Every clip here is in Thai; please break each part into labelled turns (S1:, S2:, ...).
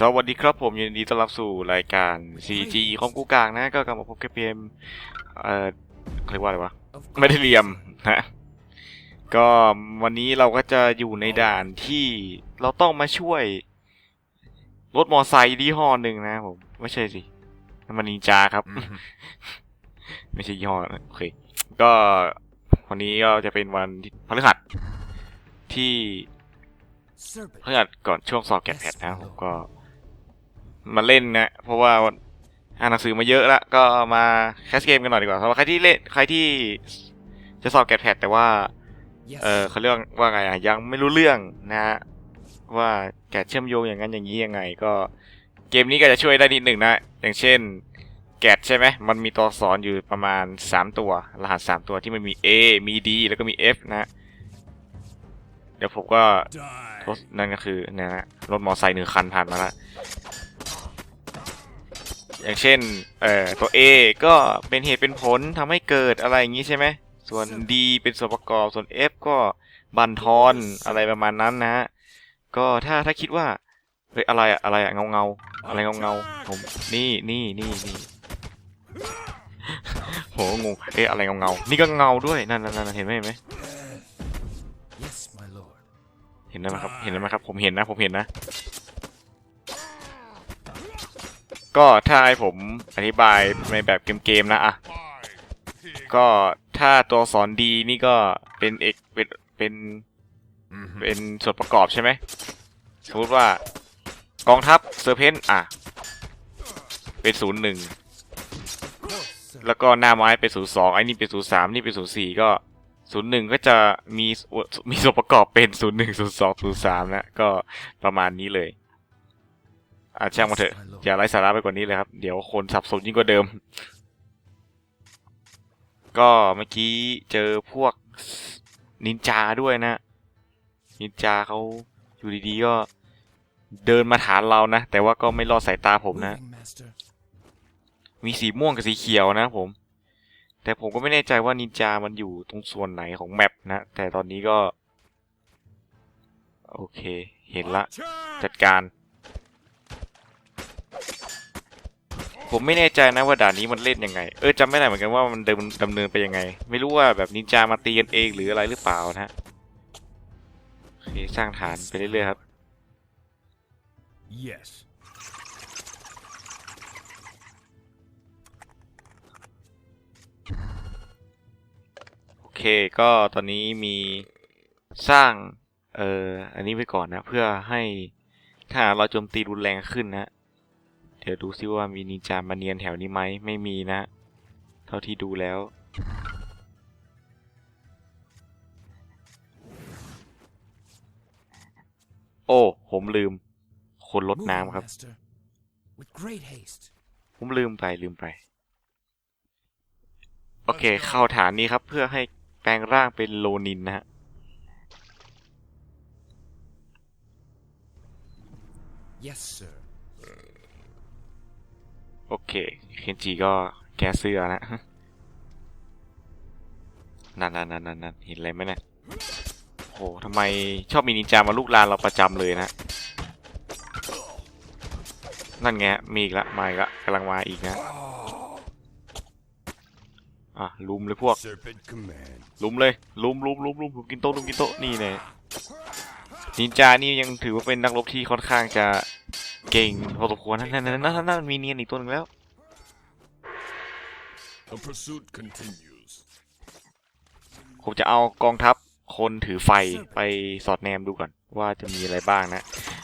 S1: สวัสดีครับผมยินดีต้อนรับสู่รายการ CG คอมกูกลางนะ ก็กลับมาพบกับเกมเอ่อเขาเรียกว่าอะไรวะไม่ได้เรียมนะก็วันนี้เราก็จะอยู่ในด่านที่เราต้องมาช่วยรถมอไซค์ยี่ห้อหนึ่งนะผม ไม่ใช่สินั่นมันนินจาครับ ไม่ใช่ยี่ห้อนะโอเค ก็วันนี้ก็จะเป็นวันที่พฤหัสที่เพื่อก่อนช่วงสอบแกะแพทนะผมก็ มาเล่นนะ เพราะว่าอ่านหนังสือมาเยอะแล้วก็มาแคสเกมกันหน่อยดีกว่าเพราะว่าใครที่เล่นใครที่จะสอบแกะแพทแต่ว่า เออเขาเรียกว่าไงอะยังไม่รู้เรื่องนะฮะว่าแกะเชื่อมโยงอย่างนั้นอย่างนี้ยังไง ก็เกมนี้ก็จะช่วยได้นิดหนึ่งนะ อย่างเช่น แกะใช่ไหมมันมีตัวสอนอยู่ประมาณ 3 ตัว รหัส 3 ตัวที่มันมี A มี D แล้วก็มี F นะเดี๋ยวผมก็รถนั่นก็คือนะฮะรถมอไซค์หนึ่งคันผ่านมาแล้ว อย่างเช่นเอ่อตัว A ก็เป็นเหตุเป็นผลทำให้เกิดอะไรอย่างนี้ใช่ไหม ส่วน D เป็นส่วนประกอบ ส่วน F ก็บันทอนอะไรประมาณนั้นนะฮะ ก็ถ้าถ้าคิดว่าเฮ้ยอะไรอะอะไรอะเงาเงาอะไรเงาเงาผมนี่นี่นี่นี่โหงงเอ๊ะอะไรเงาเงานี่ก็เงาด้วยนั่นนั่นนั่นเห็นไหมเห็นไหม
S2: Yes,
S1: เห็นไหมครับ เห็นไหมครับ ผมเห็นนะ ผมเห็นนะ ก็ถ้าให้ผมอธิบายในแบบเกมๆนะอะก็ถ้าตัวสอนดีนี่ก็เป็นเอกเป็นเป็น
S2: Mm-hmm.
S1: เป็นส่วนประกอบใช่ไหมสมมติว่ากองทัพเซอร์เพนอะ เป็นศูนย์หนึ่ง
S2: Of course, sir.
S1: แล้วก็หน้าไม้เป็นศูนย์สองไอ้นี่เป็นศูนย์สามนี่เป็นศูนย์สี่ก็ศูนย์หนึ่งก็จะมีมีส่วนประกอบเป็นศูนย์หนึ่งศูนย์สองศูนย์สามนะก็ประมาณนี้เลย อะช่างมาเถอะ อย่าไร้สาระไปกว่านี้เลยครับ เดี๋ยวคนสับสนยิ่งกว่าเดิม ก็เมื่อกี้เจอพวกนินจาด้วยนะ นินจาเขาอยู่ดีๆก็เดินมาฐานเรานะ แต่ว่าก็ไม่รอดสายตาผมนะ
S2: Moving, master.
S1: มีสีม่วงกับสีเขียวนะผม แต่ผมก็ไม่แน่ใจว่านินจามันอยู่ตรงส่วนไหนของแมปนะ แต่ตอนนี้ก็ โอเค เห็นละ จัดการ ผมไม่แน่ใจนะว่าด่านนี้มันเล่นยังไง เออจำไม่ได้เหมือนกันว่ามันเดินดำเนินไปยังไง ไม่รู้ว่าแบบนินจามาตีกันเองหรืออะไรหรือเปล่านะฮะโอเคสร้างฐานไปเรื่อยๆครับ
S2: Yes.
S1: โอเคก็ตอนนี้มีสร้าง เอ่ออันนี้ไว้ก่อนนะ เพื่อให้ถ้าเราโจมตีรุนแรงขึ้นนะเดี๋ยวดูซิว่ามีนินจามาเนียนแถวนี้ไหม ไม่มีนะ เท่าที่ดูแล้ว โอ้ ผมลืม คนลด
S2: Moving,
S1: น้ำครับ
S2: master. With great haste.
S1: ผมลืมไปลืมไป โอเค เข้าฐานนี้ครับเพื่อให้แปลงร่างเป็นโลนินนะฮะ
S2: Yes, sir.
S1: โอเค เคนจิก็แก้เสื้อนะนั่นนั่นนั่นนั่นเห็นอะไรไหมเนี่ยโหทำไมชอบมีนินจามาลูกลานเราประจำเลยนะ นั่นไง มีอีกละ มาอีกละกำลังมาอีกนะ อะ ลุมเลยพวก ลุมเลย ลุมลุมลุมลุมลุมกินโต๊ะลุมกินโต๊ะนี่เนี่ยนินจานี่ยังถือว่าเป็นนักรบที่ค่อนข้างจะ เก่งพอสมควรนั่นนั่นนั่นนั่นนั่นมีเนียนอีกตัวหนึงแล้ว
S3: The pursuit continues.
S1: ผมจะเอากองทัพคนถือไฟไปสอดแนมดูก่อน ว่าจะมีอะไรบ้างนะ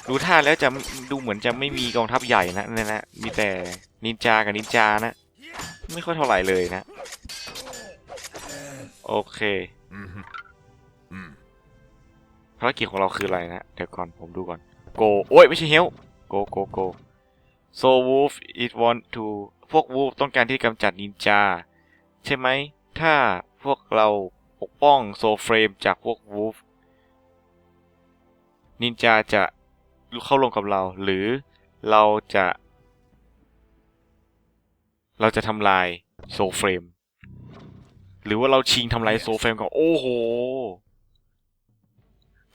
S1: ดูท่าแล้วจะดูเหมือนจะไม่มีกองทัพใหญ่นะเนี่ยนะมีแต่นินจากับนินจานะ ไม่ค่อยเท่าไหร่เลยนะ โอเค
S2: Mm-hmm. Mm.
S1: ภารกิจของเราคืออะไรนะเดี๋ยวก่อนผมดูก่อน go โอ้ยไม่ใช่เฮล go go go so wolf it want to พวก wolf ต้องการที่กำจัดนินจา ใช่ไหม ถ้าพวกเราปกป้องโซเฟรมจากพวก wolf นินจาจะเข้าลงกับเรา หรือเราจะ เราจะทำลายโซเฟรม หรือว่าเราชิงทำลายโซเฟรมก่อนโอ้โห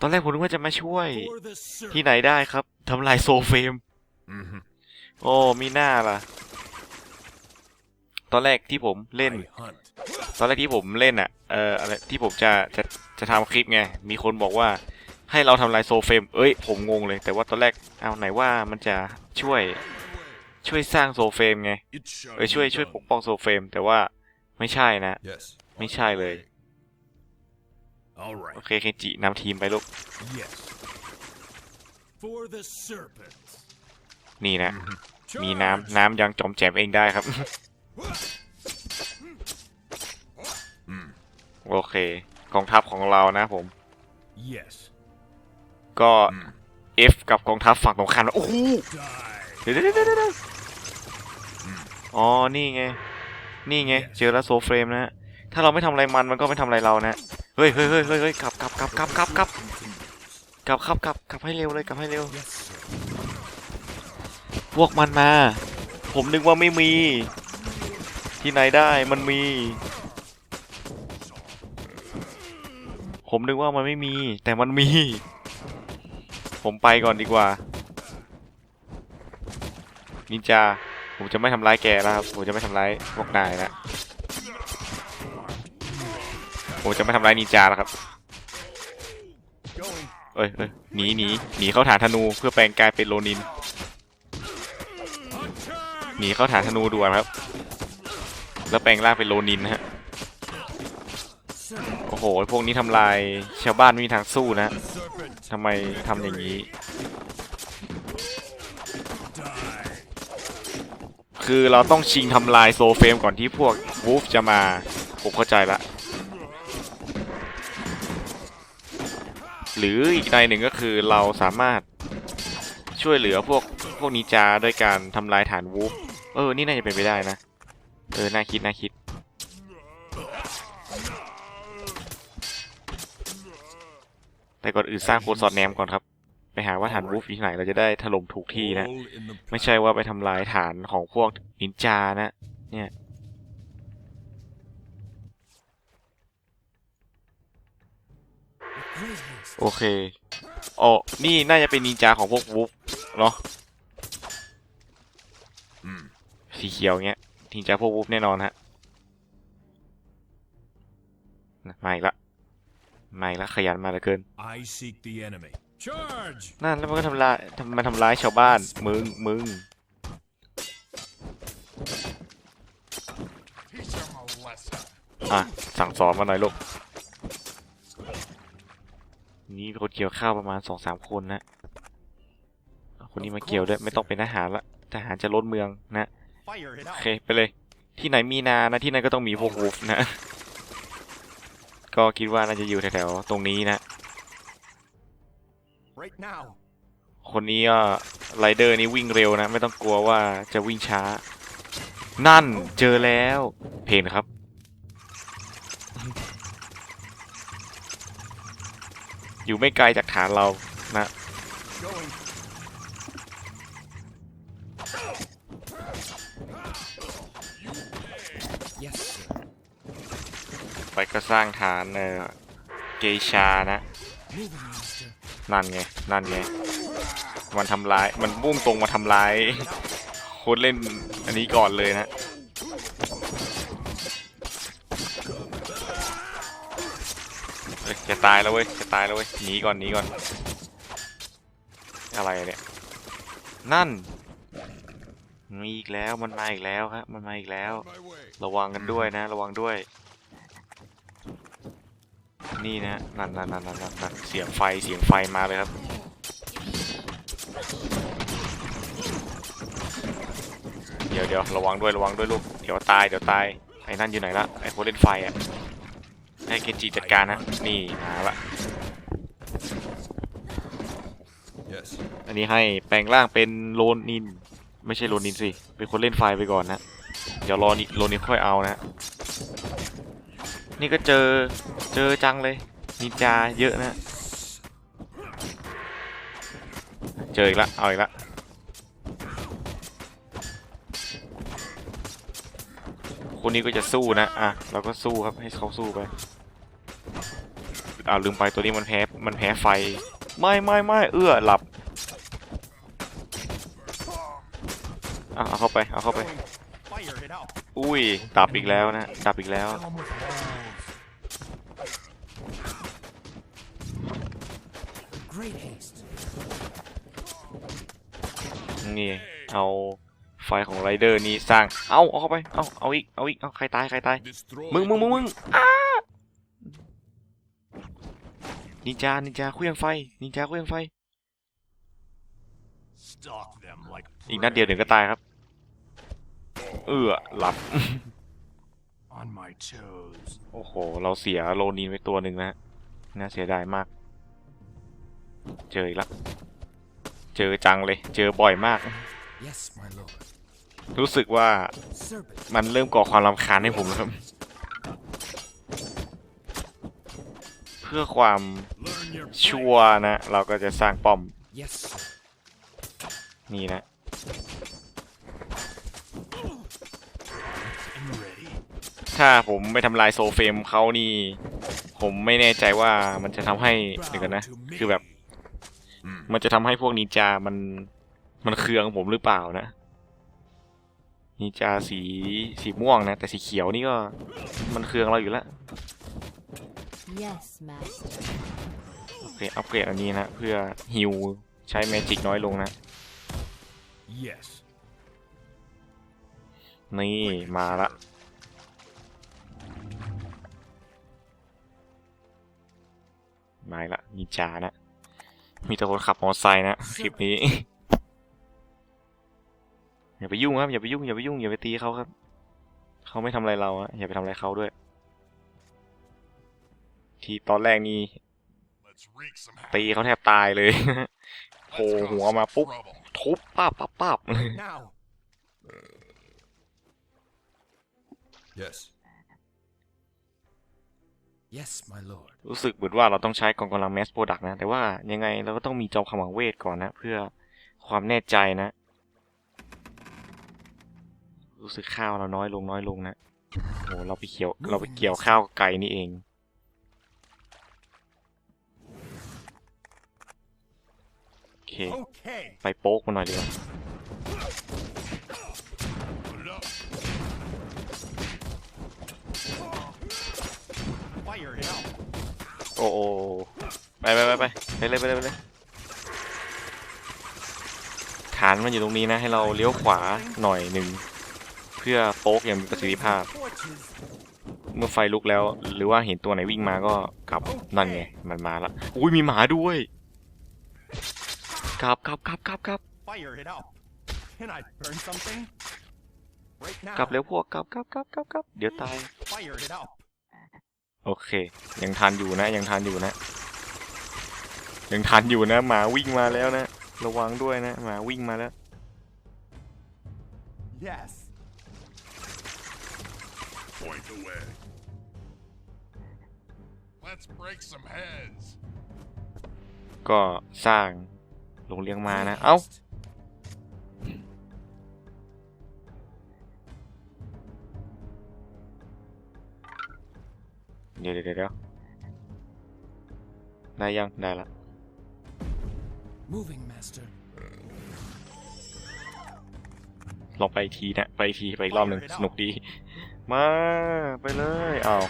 S1: ตอนแรกผมนึกว่าจะมาช่วย
S3: For the
S1: ที่ไหนได้ครับทำลายโซเฟรม
S2: Mm-hmm.
S1: โอ้มีหน้าล่ะ ตอนแรกที่ผมเล่น
S2: I hunt.
S1: ตอนแรกที่ผมเล่นอะเอ่ออะไรที่ผมจะจะจะทำคลิปไงมีคนบอกว่า ให้เราทำลายโซเฟมเอ้ยผมงงเลย แต่ว่าตอนแรกเอาไหนว่ามันจะช่วยช่วยสร้างโซเฟมไง
S3: It shall
S1: เอ้ยช่วย
S3: be
S1: ช่วย
S3: done.
S1: ปกป้องโซเฟม แต่ว่าไม่ใช่นะ
S2: Yes.
S1: ไม่ใช่เลย
S2: All
S1: โอ
S2: right.
S1: เคเคนจินำทีมไปลูก
S2: Yes.
S3: For the serpent.
S1: นี่นะ มีน้ำน้ำยังจอมแจมเองได้ครับ
S2: Mm.
S1: โอเคกองทัพของเรานะผม
S2: Yes.
S1: ก็
S2: Mm.
S1: F กับกองทัพฝั่งตรงข้ามนะโอ้โห
S3: Die.
S1: เดี๋ยวเดี๋ยวเดี๋ยวเดี๋ยวอ๋อ นี่ไง นี่ไง เจอแล้วโซเฟรมนะฮะถ้าเราไม่ทำอะไรมันมันก็ไม่ทำอะไรเรานะ เฮ้ยเฮ้ยเฮ้ยเฮ้ยกลับกลับกลับกลับกลับกลับกลับครับกลับกลับให้เร็วเลยกลับให้เร็ว พวกมันมา ผมนึกว่าไม่มี ที่ไหนได้มันมี ผมนึกว่ามันไม่มี แต่มันมี ผมไปก่อนดีกว่า นินจา ผมจะไม่ทำร้ายแกแล้วครับ ผมจะไม่ทำร้ายพวกนายนะ ผมจะไม่ทำร้ายนินจาแล้วครับเอ้ยเอ้ยหนีหนีหนีเข้าฐานธนูเพื่อแปลงกายเป็นโลนิน หนีเข้าฐานธนูด่วนครับ แล้วแปลงร่างเป็นโลนินนะฮะ โอ้โห พวกนี้ทำลายชาวบ้านไม่มีทางสู้นะทำไมทำอย่างนี้ คือเราต้องชิงทำลายโซเฟมก่อนที่พวกวูฟจะมาผมเข้าใจละ หรืออีกในหนึ่งก็คือเราสามารถช่วยเหลือพวกพวกนิจาด้วยการทำลายฐานวูฟเออ นี่น่าจะเป็นไปได้นะ เออ น่าคิด น่าคิด แต่ก่อนอื่นสร้างโคดสอดแนมก่อนครับ ไปหาว่าฐานวูฟอยู่ที่ไหนเราจะได้ถล่มถูกที่นะ ไม่ใช่ว่าไปทำลายฐานของพวกนินจานะ เนี่ย โอเคอ๋อนี่น่าจะเป็นนินจาของพวกวูฟเนาะ
S2: Mm.
S1: สีเขียวเงี้ยนินจาพวกวูฟแน่นอนฮะนะมาอีกละมาอีกละขยันมาเหลือเกิน
S3: I seek the enemy. Charge.
S1: นั่นแล้วมันก็ทำลายทำมาทำร้ายชาวบ้าน มึง มึง
S3: Teach him a lesson.
S1: อะสั่งสอนมาหน่อยลูก นี่มีคนเกี่ยวข้าวประมาณสองสามคนนะคนนี้มาเกี่ยวด้วยไม่ต้องเป็นทหารละทหารจะล้นเมืองนะ
S2: Fire it
S1: โอ
S2: out.
S1: เคไปเลย ที่ไหนมีนานะที่ไหนก็ต้องมีพวกวูฟนะ ก็คิดว่าน่าจะอยู่แถวๆตรงนี้นะ
S2: Right now.
S1: คนนี้ก็ไรเดอร์นี่วิ่งเร็วนะ ไม่ต้องกลัวว่าจะวิ่งช้า นั่นเจอแล้ว เพลงนะครับ อยู่ไม่ไกลจากฐานเรานะ ไปก็สร้างฐานเออเกชานะ นั่นไง นั่นไง มันทำร้าย มันบุ้งตรงมาทำร้ายคนเล่นอันนี้ก่อนเลยนะ จะตายแล้วเว้ยจะตายแล้วเว้ยหนีก่อนหนีก่อน อะไรเนี่ยนั่นมีอีกแล้วมันมาอีกแล้วครับมันมาอีกแล้ว ระวังกันด้วยนะ ระวังด้วย นี่นะนั่นนั่นนั่นนั่นนั่นเสียงไฟเสียงไฟมาเลยครับเดี๋ยวเดี๋ยวระวังด้วยระวังด้วยลูกเดี๋ยวตายเดี๋ยวตายไอ้นั่นอยู่ไหนละไอ้คนเล่นไฟอะ ให้เคนจิจัดการนะ นี่มาละ
S2: Yes.
S1: อันนี้ให้แปลงร่างเป็นโลนิน ไม่ใช่โลนินสิ เป็นคนเล่นไฟไปก่อนนะ เดี๋ยวรอนิโลนินค่อยเอานะ นี่ก็เจอเจอจังเลย นินจาเยอะนะ เจออีกละเอาอีกละคนนี้ก็จะสู้นะ อะ เราก็สู้ครับให้เขาสู้ไป อ้าวลืมไปตัวนี้มันแพ้มันแพ้ไฟ ไม่ไม่ไม่เอื้อหลับเอาเอาเข้าไปเอาเข้าไป อุ้ยดับอีกแล้วนะดับอีกแล้ว นี่เอาไฟของไรเดอร์นี่สร้าง เอาเอาเข้าไป เอาเอาอีก เอาอีก เอาใครตาย ใครตาย มึงมึงมึงมึงอ้า นินจา นินจาเคลื่องไฟ นินจาเคลื่องไฟ
S3: Stalk them like
S1: อีกนัดเดียวถึงก็ตายครับ เอือหลับ
S3: on my toes.
S1: โอ้โห เราเสียโลนีนไปตัวหนึ่งนะฮะน่าเสียดายมาก เจออีกละ เจอจังเลย เจอบ่อยมาก
S2: Yes, my lord.
S1: รู้สึกว่า
S2: Serpent.
S1: มันเริ่มก่อความรำคาญให้ผมแล้วครับ เพื่อความ
S3: Learn your
S1: ชัวร์นะ เราก็จะสร้างป้อม
S2: Yes, sir.
S1: นี่นะ
S3: I'm ready.
S1: ถ้าผมไม่ทำลายโซเฟมเขานี่ ผมไม่แน่ใจว่ามันจะทำให้เดี๋ยวกันนะ คือแบบ มันจะทำให้พวกนินจามัน มันเคืองผมหรือเปล่านะนินจาสีสีม่วงนะ แต่สีเขียวนี่ก็ มันเคืองเราอยู่แล้ว
S4: Yes, master.
S1: โอเคอัปเกรดอันนี้นะ เพื่อฮิวใช้แมจิกน้อยลงนะ
S3: Yes.
S1: นี่มาละมาอีกละนินจานะ มีแต่คนขับมอเตอร์ไซค์นะ คลิปนี้ อย่าไปยุ่งครับ อย่าไปยุ่ง อย่าไปยุ่ง อย่าไปตีเขาครับ เขาไม่ทำอะไรเราอะอย่าไปทำอะไรเขาด้วย ที่ตอนแรกนี่
S3: Let's wreak some
S1: ตี
S3: havoc.
S1: เขาแทบตายเลยโผล่
S3: Let's cause
S1: หัวมา
S3: some
S1: ปุ๊บ
S3: trouble.
S1: ทุบป้าบป้าบป้าบ
S2: Now. Yes. Yes, my lord.
S1: รู้สึกเหมือนว่าเราต้องใช้กองกำลังแมสโปรดักนะ แต่ว่ายังไงเราก็ต้องมีจอมขมังเวทก่อนนะ เพื่อความแน่ใจนะ รู้สึกข้าวเราน้อยลงน้อยลงนะโหเราไปเขียวเราไปเกี่ยวข้าวไก่นี่เอง เค
S2: Okay.
S1: ไปโป๊กมาหน่อยดีกว่า
S3: Put it up.
S2: Fire it out.
S1: โอ้โอไปไปไปไปไปเลยไปเลยไปเลยฐานมันอยู่ตรงนี้นะ ให้เราเลี้ยวขวาหน่อยหนึ่งเพื่อโป๊กอย่างมีประสิทธิภาพ
S2: Torches.
S1: เมื่อไฟลุกแล้ว หรือว่าเห็นตัวไหนวิ่งมาก็กลับนั่นไงมันมาละอุ้ยมีหมาด้วย กลับกลับกลับกลับกลับ
S2: Fire it out. Can I burn something? Right now.
S1: กลับเร็วพวกกลับกลับกลับกลับกลับเดี๋ยวตาย
S2: Fire it out.
S1: โอเค ยังทันอยู่นะ ยังทันอยู่นะ ยังทันอยู่นะ หมาวิ่งมาแล้วนะ ระวังด้วยนะ หมาวิ่งมาแล้ว
S2: Yes.
S3: Point away. Let's break some heads.
S1: ก็สร้าง โรงเลี้ยงมานะ เอ้า
S2: Haste.
S1: เดี๋ยวเดี๋ยวเดี๋ยวได้ยัง ได้ละ
S2: Moving, master.
S1: ลองไปอีกทีนะ ไปอีกทีไปอีกรอบหนึ่งสนุกดี มาไปเลยอ้าว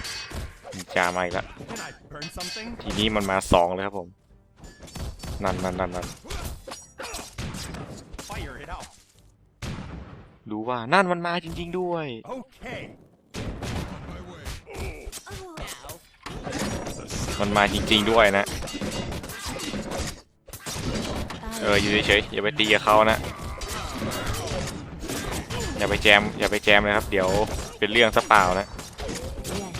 S1: มีจามาอีกละ
S2: Can I burn something?
S1: ทีนี้มันมาสองเลยครับผม นั่นนั่นนั่นนั่น
S2: Fire it out.
S1: รู้ว่านั่นมันมาจริง ๆด้วย
S2: Okay.
S3: My way.
S4: Oh,
S1: มันมาจริง ๆด้วยนะ
S4: ow.
S1: เอออยู่เฉยๆอย่าไปตีกับเขานะ อย่าไปแจมอย่าไปแจมเลยครับ เดี๋ยวเป็นเรื่องซะเปล่านะ
S4: Yes,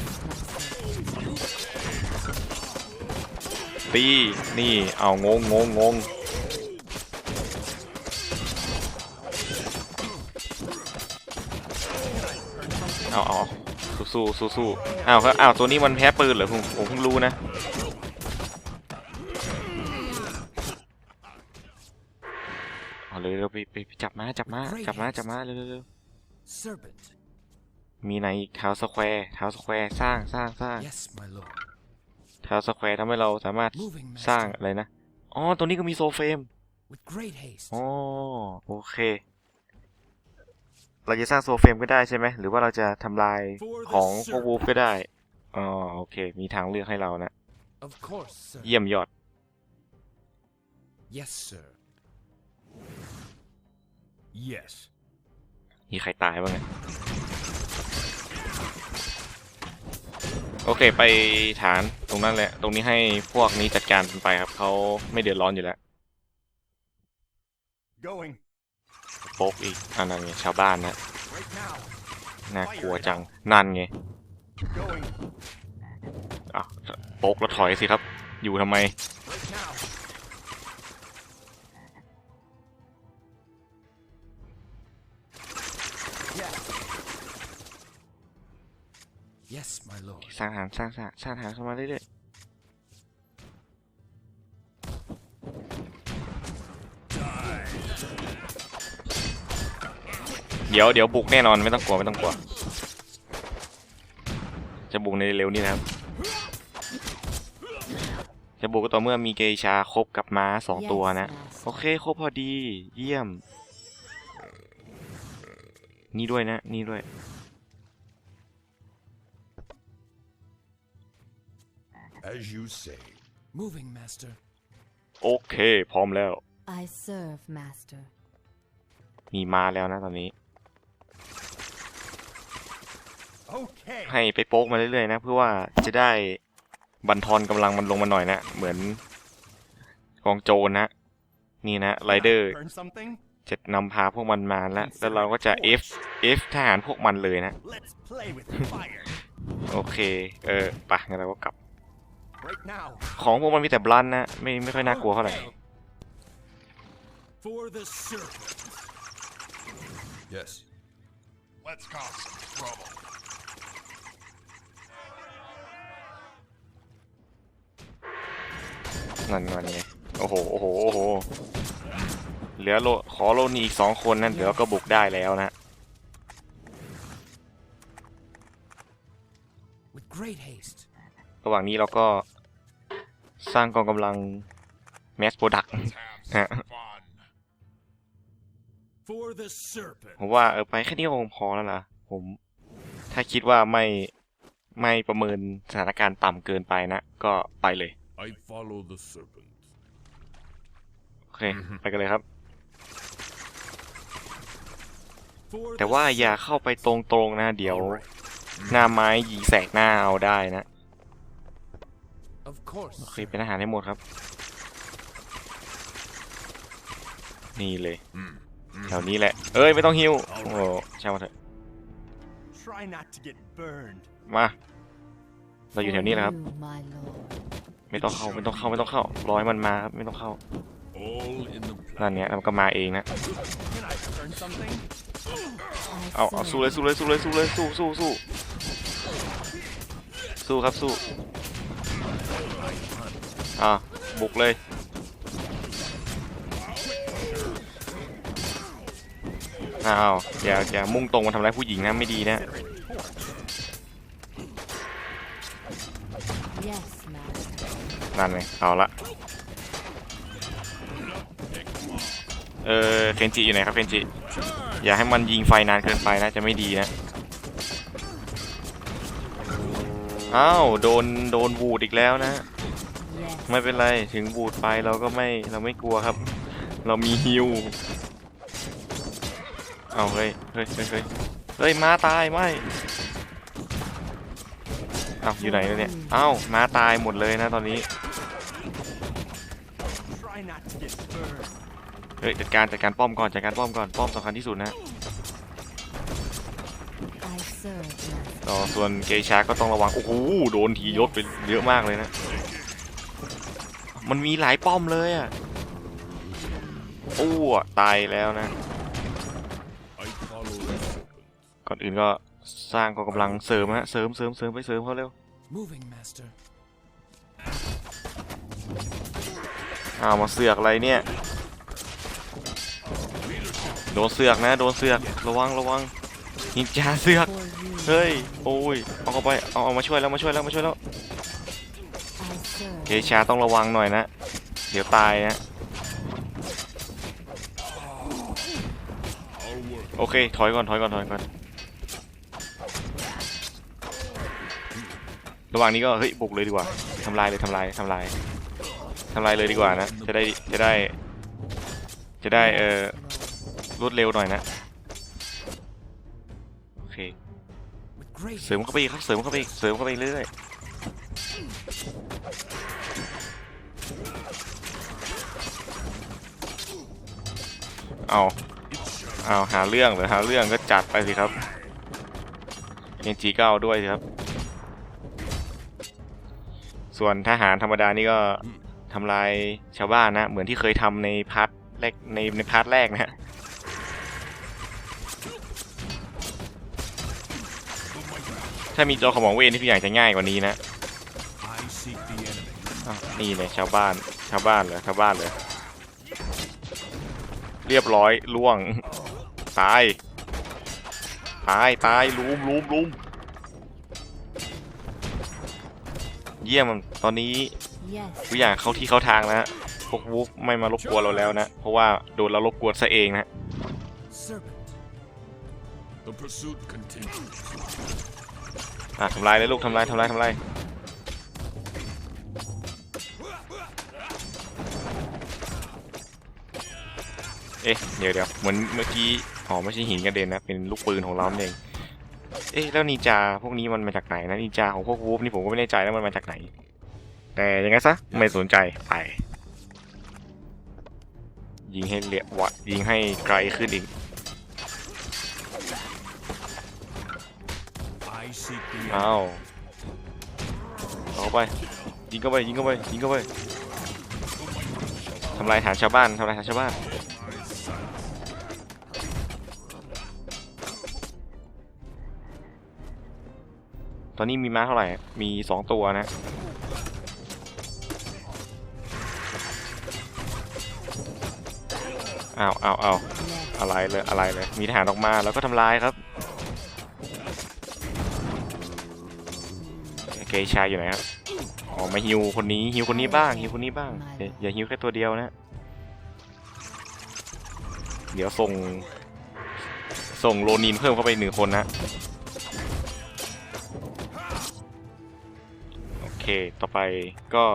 S4: master.
S1: ตีนี่เอางงงงงง สู้สู้สู้สู้อ้าวครับอ้าวตัวนี้มันแพ้ปืนเหรอผมผมเพิ่งรู้นะเอาเลยเราไปไปไปจับมาจับมาจับมาจับมาเร็วเร็วเร็ว
S2: Serpent.
S1: มีไหนอีกเท้าสแควร์เท้าสแควร์สร้างสร้างสร้าง
S2: Yes, my lord.
S1: เท้าสแควร์ทำให้เราสามารถ
S2: Moving,
S1: สร้าง
S2: master.
S1: อะไรนะอ๋อตัวนี้ก็มีโซเฟรม
S2: With great haste.
S1: อ๋อโอเค เราจะสร้างโซเฟรมก็ได้ใช่ไหม หรือว่าเราจะทำลายของพวกวูฟก็ได้ อ๋อโอเค มีทางเลือกให้เรานะ
S2: Of course, sir.
S1: เยี่ยมยอด
S2: Yes, sir. Yes.
S1: มีใครตายบ้างเนี่ยโอเค ไปฐานตรงนั้นแหละ ตรงนี้ให้พวกนี้จัดการกันไปครับ เขาไม่เดือดร้อนอยู่แล้ว
S2: Going
S1: โป๊กอีกอันนั้นไงชาวบ้านนะน่ากลัวจังนั่นไงอะโป๊กแล้วถอยสิครับ อยู่ทำไม
S2: Yes, my lord.
S1: สร้างฐานสร้างสร้างสร้างฐานเข้ามาเรื่อย ดี๋ยวเดี๋ยวบุกแน่นอนไม่ต้องกลัวไม่ต้องกลัว จะบุกในเร็วนี้นะครับ จะบุกก็ต่อเมื่อมีเกชาครบกับม้าสองตัวนะ
S4: Yes,
S1: โอ
S4: master.
S1: เคครบพอดีเยี่ยม นี่ด้วยนะ นี่ด้วย
S3: As you say.
S2: Moving, master.
S1: โอเค พร้อมแล้ว
S4: I serve, master.
S1: มีมาแล้วนะตอนนี้ ให้ไปโป๊กมาเรื่อยๆนะ เพื่อว่าจะได้บันทอนกำลังมันลงมาหน่อยนะ เหมือนกองโจรนะ นี่นะไรเดอร์
S2: Burn something?
S1: จะนำพาพวกมันมาแล้ว แล้วเราก็จะ F F ทหารพวกมันเลยนะ
S2: Let's play with fire.
S1: โอเค เออไปะงั้นเราก็กลับ
S2: Right now.
S1: ของพวกมันมีแต่บลันนะ ไม่ไม่ค่อยน่ากลัวเท่าไหร่
S2: Okay. For the serpent.
S3: Yes. Let's cause some trouble.
S1: นั่นนั่นไงโอ้โหโอ้โหโอ้โหเหลือโลขอโลนี่อีกสองคนนั่นเดี๋ยวก็บุกได้แล้วนะ
S2: With great haste.
S1: ระหว่างนี้เราก็สร้างกองกำลังแมสโปรดัก
S3: Let's have some fun.
S2: For the serpent.
S1: ผมว่าเออไปแค่นี้ก็คงพอแล้วล่ะผมถ้าคิดว่าไม่ไม่ประเมินสถานการณ์ต่ำเกินไปนะ ก็ไปเลย
S3: I follow the serpent.
S1: โอเค ไปกันเลยครับ
S2: For
S1: แต่
S2: the
S1: ว่าอย่า
S2: serpent.
S1: เข้าไปตรงๆนะ เดี๋ยว
S3: Alright.
S1: หน้าไม้ยิงแสกหน้าเอาได้นะ
S2: Of course.
S1: โอเค
S2: sir.
S1: เป็นอาหารให้หมดครับ นี่เลย
S3: Mm.
S1: แถวนี้แหละ เอ้ย ไม่ต้องฮิว โอ้โหช่างมันเถอะ
S2: Try not to get burned.
S1: มา เราอยู่แถวนี้แหละครับ
S4: For you, my lord.
S1: ไม่ต้องเข้าไม่ต้องเข้าไม่ต้องเข้ารอให้มันมาครับไม่ต้องเข้า
S3: All in the
S1: นั่น
S3: plan.
S1: เนี้ยแล้วมันก็มาเองนะ
S2: Can I burn something?
S4: I
S1: เอาเอา
S4: serve.
S1: สู้เลยสู้เลยสู้เลยสู้เลยสู้สู้สู้สู้ครับสู้อ่าบุกเลยอ้าวอย่าอย่ามุ่งตรงมาทำร้ายผู้หญิงนะไม่ดีนะ นั่นไงเอาละเออเคนจิอยู่ไหนครับเคนจิอย่าให้มันยิงไฟนานเกินไปนะจะไม่ดีนะอ้าวโดนโดนบูดอีกแล้วนะ ไม่เป็นไรถึงบูดไปเราก็ไม่เราไม่กลัวครับ เรามีฮิวเอาเฮ้ยเฮ้ยเฮ้ยเฮ้ยเฮ้ยมาตายไม่เอาอยู่ไหนแล้วเนี่ยเอ้ามาตายหมดเลยนะตอนนี้
S2: Try not to get burned.
S1: เฮ้ยจัดการจัดการป้อมก่อนจัดการป้อมก่อนป้อมสำคัญที่สุดนะ
S4: I serve, master.
S1: ต่อส่วนเกชาก็ต้องระวังโอ้โหโดนทียศไปเยอะมากเลยนะ มันมีหลายป้อมเลยอะโอ้อะตายแล้วนะ
S3: I follow the serpent.
S1: ก่อนอื่นก็สร้างกองกำลังเสริมฮะเสริมเสริมเสริมไปเสริมเขาเร็ว
S2: Moving, master.
S1: อ้าวมาเสือกอะไรเนี่ย โดนเสือกนะ โดนเสือก ระวัง ระวังนินจาเสือก เฮ้ย โอ้ย เอาเข้าไป เอาเอามาช่วยแล้ว มาช่วยแล้ว มาช่วยแล้วเกชาต้องระวังหน่อยนะ เดี๋ยวตายนะ โอเค ถอยก่อน ถอยก่อน ถอยก่อน ระหว่างนี้ก็ เฮ้ย บุกเลยดีกว่า ทำลายเลยทำลายทำลายทำลายเลยดีกว่านะ จะได้ จะได้ จะได้ เออ รวดเร็วหน่อยนะ โอเค เสริมเข้าไปอีกครับ เสริมเข้าไปอีกเสริมเข้าไปเรื่อยๆเอาเอาหาเรื่องหรือหาเรื่องก็จัดไปสิครับเอ็นจีก็เอาด้วยสิครับ ส่วนทหารธรรมดานี่ก็ทำลายชาวบ้านนะ เหมือนที่เคยทำในพาร์ทแรกในในพาร์ทแรกนะ ถ้ามีจอขมองเวนที่ทุกอย่างจะง่ายกว่านี้นะ
S3: I seek the enemy.
S1: อ้าวนี่เลยชาวบ้าน ชาวบ้านเหรอชาวบ้านเหรอเรียบร้อยล่วง ตาย ตาย ตายลุมลุมลุมเยี่ยมตอนนี้
S4: Yes.
S1: ทุกอย่างเข้าที่เข้าทางแล้วฮะพวกวูฟไม่มารบกวนเราแล้วนะ เพราะว่าโดนเรารบกวนซะเองนะ
S2: serpent.
S3: The pursuit continues.
S1: อะทำลายเลยลูกทำลายทำลายทำลายเอ๊ะเดี๋ยวเดี๋ยวเหมือนเมื่อกี้อ๋อไม่ใช่หินกระเด็นนะเป็นลูกปืนของเราเองเอ๊ะแล้วนินจาพวกนี้มันมาจากไหนนะนินจาของพวกวูฟนี่ผมก็ไม่แน่ใจแล้วมันมาจากไหน แต่ยังไงซะไม่สนใจไป ยิงให้เลียวะยิงให้ไกลขึ้นอีก
S3: I seek the enemy.
S1: อ้าเอาไป ยิงเข้าไป ยิงเข้าไป ยิงเข้าไปทำลายฐานชาวบ้านทำลายฐานชาวบ้าน ตอนนี้มีม้าเท่าไหร่ มีสองตัวนะอ้าวอ้าวอ้าวอะไรเลยอะไรเลย มีทหารออกมาแล้วก็ทำลายครับ ชายอยู่ไหนครับอ๋อมาฮิวคนนี้ฮิวคนนี้บ้างฮิวคนนี้บ้างอย่าฮิวแค่ตัวเดียวนะ เดี๋ยวส่ง ส่งโรนินเพิ่มเข้าไปหนึ่งคนนะโอเคต่อไปก็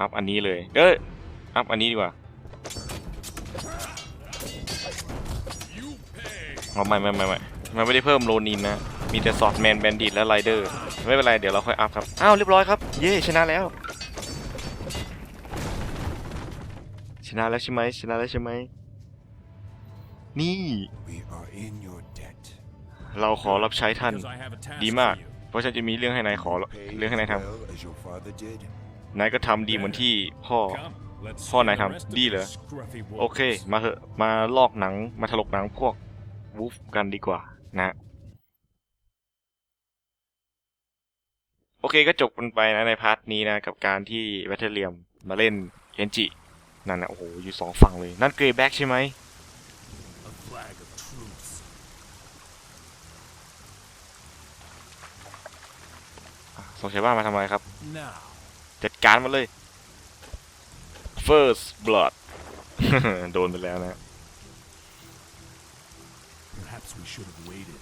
S1: อัพอันนี้เลยเอ้ยอัพอันนี้ดีกว่า
S3: You pay.
S1: อ๋อไม่ไม่ไม่ไม่มันไม่ได้เพิ่มโรนินนะมีแต่สอดแมนแบนดิตและไรเดอร์ ไม่เป็นไร เดี๋ยวเราค่อยอัพครับ อ้าวเรียบร้อยครับ เย้ชนะแล้ว ชนะแล้วใช่ไหมชนะแล้วใช่ไหม นี่
S5: We are in your debt.
S1: เราขอรับใช้ท่าน
S3: Because I have a task
S1: ดี
S3: for
S1: มาก
S3: you.
S1: เพราะฉันจะมีเรื่องให้นายขอ
S5: Pay
S1: เรื่องให้นายท
S5: as well as your father did. ำ
S1: นายก็ทำดีเหมือนที่พ่อ
S3: Come, let's
S1: พ่อ
S3: see
S1: นาย
S3: the
S1: ท
S3: rest of ำ
S1: ดีเหรอ
S3: this scruffy
S1: โอเค
S3: wolves.
S1: มาเหอะ มาลอกหนัง มาถลกหนังพวกวูฟกันดีกว่านะ โอเคก็จบกันไปนะในพาร์ทนี้นะ กับการที่แบทเทเลียมมาเล่นเคนจิ นั่นนะโอ้โห อยู่สองฝั่งเลย นั่นเกรย์แบ็กใช่ไหม
S3: A flag of truce.
S1: อะส่งชาวบ้านมาทำอะไรครับ
S3: Now,
S1: จัดการมันเลย first blood โดนไปแล้วนะ
S3: perhaps we should have waited.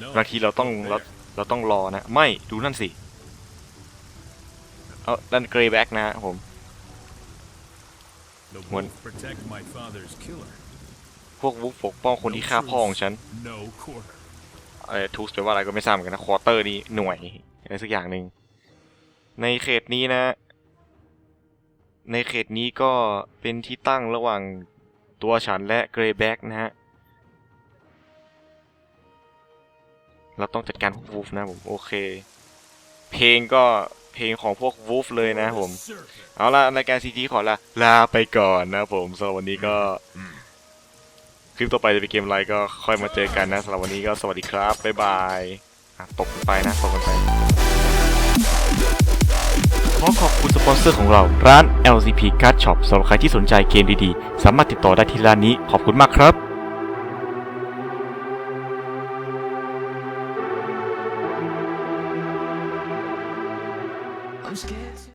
S3: No,
S1: บางทีเราต้อง
S3: go
S1: เรา
S3: there.
S1: เราต้องรอนะ ไม่ดูนั่นสิ เอานั่นเกรย์แบ็กนะฮะผม
S3: The
S1: One.
S3: wolf protect my father's killer.
S1: พวกวุฟปกป้องคนที่ฆ่าพ่อของฉัน
S3: No quarter.
S1: เออทูสแปลว่าอะไรก็ไม่ทราบเหมือนกันนะ ควอเตอร์นี่หน่วยอะไรสักอย่างหนึ่ง ในเขตนี้นะ ในเขตนี้ก็เป็นที่ตั้งระหว่างตัวฉันและเกรย์แบ็กนะฮะ เราต้องจัดการพวกวูฟนะผมโอเค เพลงก็เพลงของพวกวูฟเลยนะผม เอาละรายการซีจีขอละลาไปก่อนนะผมสำหรับวันนี้ก็คลิปต่อไปจะเป็นเกมอะไรก็ค่อยมาเจอกันนะสำหรับวันนี้ก็สวัสดีครับ บ๊ายบายตบกันไปนะตบกันไป ขอขอบคุณสปอนเซอร์ของเรา ร้าน LCP Card Shop สำหรับใครที่สนใจเกมดีๆ สามารถติดต่อได้ที่ร้านนี้ขอบคุณมากครับ